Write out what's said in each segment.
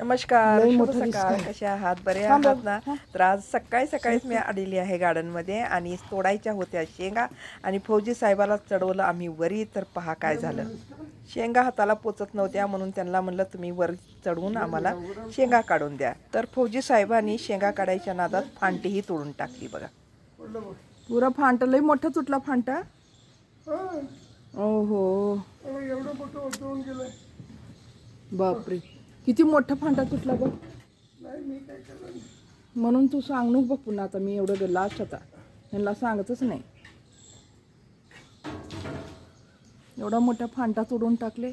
नमस्कार लई शुभ मोठं सकाळ. दिसतंय. कसे आहात? बरे थांब. आहात ना. तर आज सकाळी सकाळीच मी आलेली आहे गार्डनमध्ये आणि तोडायच्या होत्या शेंगा आणि फौजी साहेबाला चढवलं आम्ही वरी. तर पहा काय झालं. शेंगा हाताला पोचत नव्हत्या म्हणून त्यांना म्हणलं तुम्ही वर चढवून आम्हाला शेंगा काढून द्या. तर फौजी साहेबांनी शेंगा काढायच्या नादात फांटीही तोडून टाकली बघा. पुरा फांटा लई मोठा तुटला फांटा? ओहो. एवढं मोठं बापरे. किती मोठा फांडा तुटला बघ. म्हणून तू सांग नको बघ पुन्हा आता मी एवढं लास्ट आता. ह्यांना सांगतच नाही. एवढा मोठा फांटा तोडून टाकले.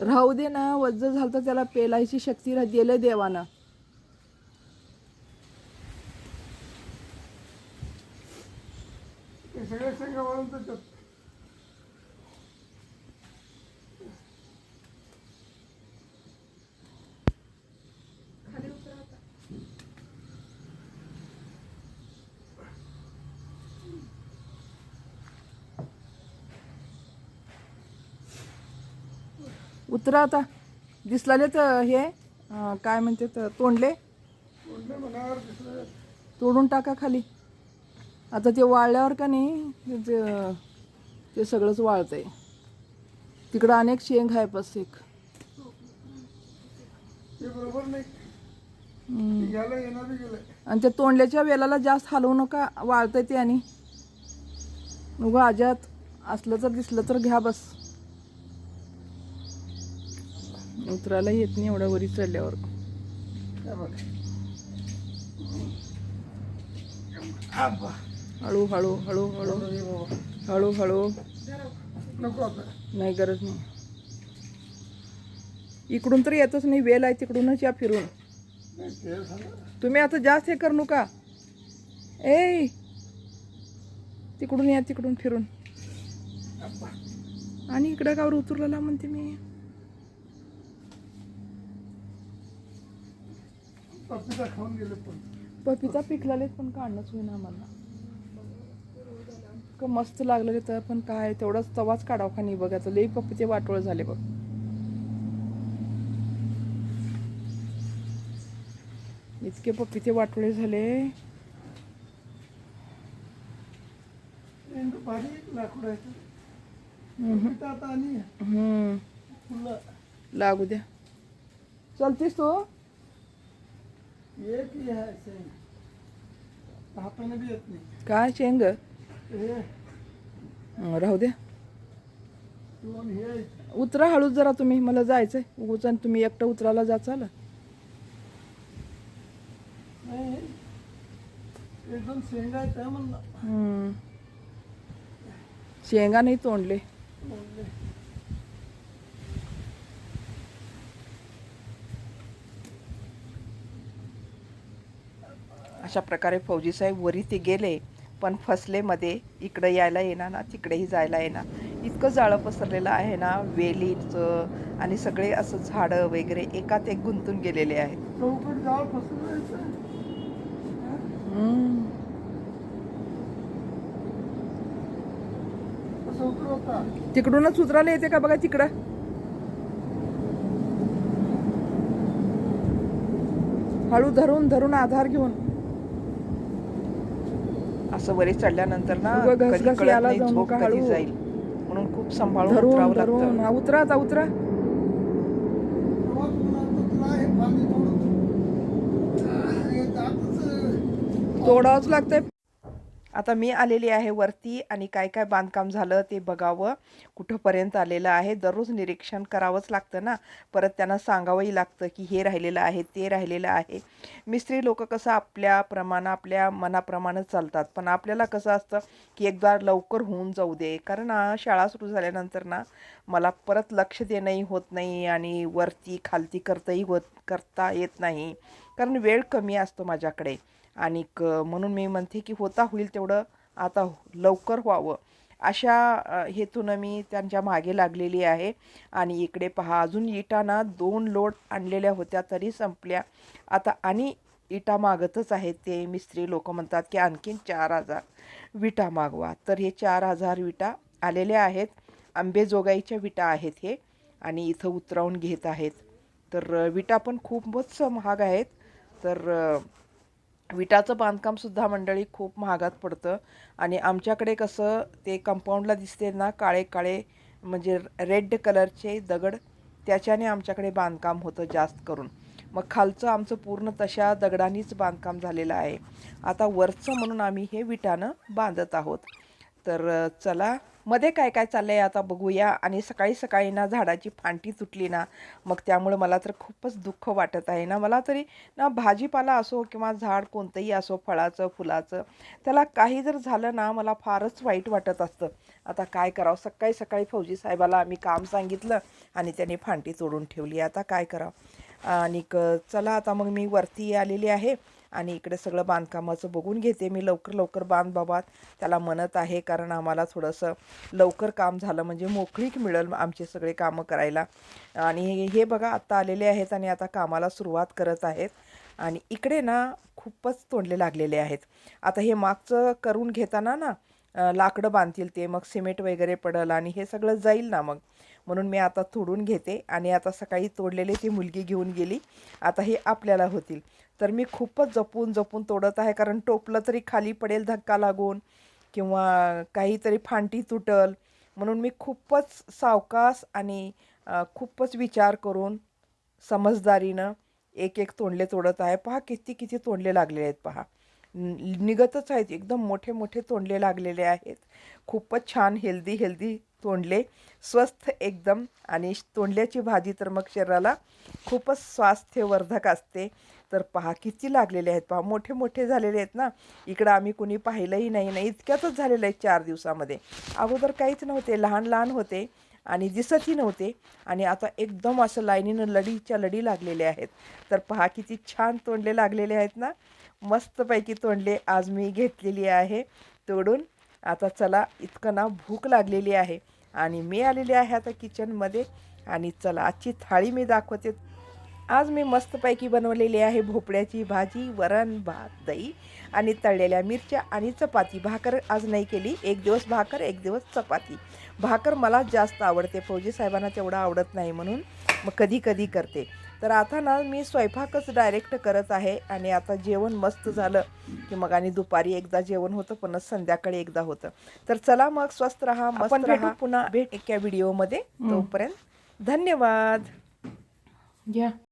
राहू दे ना वज्ज झालं तर त्याला पेलायची शक्ती रा- दिलं देवानं. उतरा आता. दिसलालेच हे काय म्हणते तर तोंडले. तोडून टाका खाली. आता ते वाळल्यावर का नाही ते- ते- सगळंच वाळतंय. तिकडं अनेक शेंग आहे बस एक ते आणि त्या तोंडल्याच्या वेलाला जास्त हलवू नका वाळतंय ते आणि. उगा आजात असलं तर दिसलं तर घ्या बस. उतरायला येत नाही एवढ्या वरी चढल्यावर हळू हळू हळू हळू. हळू हळू. नाही गरज नाही. इकडून तर येतच नाही वेल आहे तिकडूनच या फिरून. तुम्ही आता जास्त हे करू नका. ए तिकडून या तिकडून फिरून. आणि इकडं कावर उतरलेला म्हणते मी. पपिता खाऊन गेले पण. पपिता पिकलालेत पण काढणंच होईना आम्हाला. का मस्त लागलं तर पण काय तेवढाच तवाच काढाव का नाही बघायचं लई पपिते वाटोळ झाले बघ. इतके पपिते वाटोळे झाले. लागू द्या. चलतीस तू? एक ही आहे शेंग. हाताने बी येत नाही. काय शेंग? हे राहू द्या दोन हे आहेत. उतरा हळूच जरा तुम्ही मला जायचंय. उगूच आणि तुम्ही एकटं उतरायला जा चाल. नाही एक दोन शेंगा आहेत म्हणलं. शेंगा नाही तोंडले. अशा प्रकारे फौजी साहेब वरी ते गेले पण फसलेमध्ये इकडं यायला येणार ना तिकडेही जायला येणार. इतकं जाळं पसरलेलं आहे ना वेलीचं आणि सगळे असं झाडं वगैरे एकात एक गुंतून गेलेले आहेत. तिकडूनच उतरायला येते का बघा तिकडं? हळू धरून धरून आधार घेऊन. असं वरी चढल्यानंतर ना कधी घसघस कळत यायला नाही जाऊ झोप नका, कधी हळू. जाईल. म्हणून खूप सांभाळून धरून उतरावं धरून. लागतं. हा, उतरा आता उतरा. तेव्हा तुला आता तुला हे पाणी थोडं हे जातच. तोडावंच लागतंय. आता मी आलेली आहे वरती आणि काय काय बांधकाम झालं ते बघावं. कुठंपर्यंत आलेलं आहे? दररोज निरीक्षण करावंच लागतं ना. परत त्यांना सांगावंही लागतं की हे राहिलेलं आहे ते राहिलेलं आहे. मिस्त्री लोक कसं आपल्या प्रमाणं आपल्या मनाप्रमाणे चालतात. पण आपल्याला कसं असतं की एकदा लवकर होऊन जाऊ दे. कारण शाळा सुरू झाल्यानंतर ना मला परत लक्ष देणंही होत नाही आणि वरती खालती करताही होत करता येत नाही. कारण वेळ कमी असतो माझ्याकडे. आणि म्हणून मी म्हणते की होता होईल तेवढं आता लवकर व्हावं. अशा हेतूनं मी त्यांच्या मागे लागलेली आहे. आणि इकडे पहा अजून इटाना दोन लोड आणलेल्या होत्या तरी संपल्या. आता आणि इटा मागतच आहेत ते मिस्त्री लोक म्हणतात की आणखीन चार हजार विटा मागवा. तर हे चार हजार विटा आलेल्या आहेत. आंबेजोगाईच्या विटा आहेत हे. आणि इथं उतरवून घेत आहेत. तर विटा पण खूपच महाग आहेत. तर विटाचं बांधकामसुद्धा मंडळी खूप महागात पडतं. आणि आमच्याकडे कसं ते कंपाऊंडला दिसते ना काळे काळे म्हणजे रेड कलरचे दगड त्याच्याने आमच्याकडे बांधकाम होतं जास्त करून. मग खालचं आमचं पूर्ण तशा दगडांनीच बांधकाम झालेलं आहे. आता वरचं म्हणून आम्ही हे विटानं बांधत आहोत. तर चला. मध्ये काय काय चाललं आहे आता बघूया. आणि सकाळी सकाळी ना झाडाची फांटी तुटली ना मग त्यामुळे मला तर खूपच दुःख वाटत आहे ना. मला तरी ना भाजीपाला असो किंवा झाड कोणतंही असो फळाचं फुलाचं त्याला काही जर झालं ना मला फारच वाईट वाटत असतं. आता काय करावं? सकाळी सकाळी फौजी साहेबाला आम्ही काम सांगितलं आणि त्याने फांटी तोडून ठेवली. आता काय करावं? आणि चला आता मग मी वरती आलेली आहे. आणि इकडे सगळं बांधकामाचं बघून घेते मी. लवकर लवकर बांध बाबा त्याला म्हणत आहे कारण आम्हाला थोडंसं लवकर काम झालं म्हणजे मोकळीक मिळेल आमचे सगळे कामं करायला. आणि हे- बघा आत्ता आलेले आहेत आणि आता कामाला सुरुवात करत आहेत. आणि इकडे ना खूपच तोंडले लागलेले आहेत. आता हे मागचं करून घेताना ना लाकडं बांधतील ते मग सिमेंट वगैरे पडल आणि हे सगळं जाईल ना मग. म्हणून मी आता तोडून घेते आणि आता सकाळी तोडलेले ती मुलगी घेऊन गेली. आता हे आपल्याला होतील. तर मी खूपच जपून जपून तोडत आहे कारण टोपलं तरी खाली पडेल धक्का लागून किंवा काहीतरी फांटी तुटल. म्हणून मी खूपच सावकास आणि खूपच विचार करून समजदारीनं एक एक तोंडले तोडत आहे. पहा किती किती तोंडले लागलेले आहेत पहा. निघतच आहेत. एकदम मोठे मोठे तोंडले लागलेले आहेत. खूपच छान हेल्दी हेल्दी तोंडले. स्वस्थ एकदम. आणि तोंडल्याची भाजी तर मग शरीराला खूपच स्वास्थ्यवर्धक असते. तर पहा किती लागलेले आहेत. पहा मोठे मोठे झालेले आहेत ना. इकडं आम्ही कुणी पाहिलंही नाही. ना इतक्यातच झालेलं आहे चार दिवसामध्ये. अगोदर काहीच नव्हते. लहान लहान होते. आणि दिसतही नव्हते. आणि आता एकदम असं लाईनीनं लढीच्या लढी लागलेले आहेत. तर पहा किती छान तोंडले लागलेले आहेत ना. मस्तपैकी तोंडले आज मी घेतलेली आहे. तोडून आता चला इतकं ना भूक लागलेली आहे. आणि मी आलेली आहे आता किचनमध्ये आणि चला आजची थाळी मी दाखवते. आज मी मस्तपैकी बनवलेली आहे भोपळ्याची भाजी वरण भात दही आणि तळलेल्या मिरच्या आणि चपाती. भाकर आज नाही केली. एक दिवस भाकर एक दिवस चपाती. भाकर मला जास्त आवडते. फौजी साहेबांना तेवढं आवडत नाही म्हणून मग कधी कधी करते. तर आता ना मी स्वयंपाकच डायरेक्ट करत आहे आणि आता जेवण मस्त झालं की मग आणि दुपारी एकदा जेवण होतं पण संध्याकाळी एकदा होतं. तर चला मग स्वस्त राहा मस्त राहा पुन्हा. भेट. एका व्हिडिओमध्ये. तोपर्यंत धन्यवाद. घ्या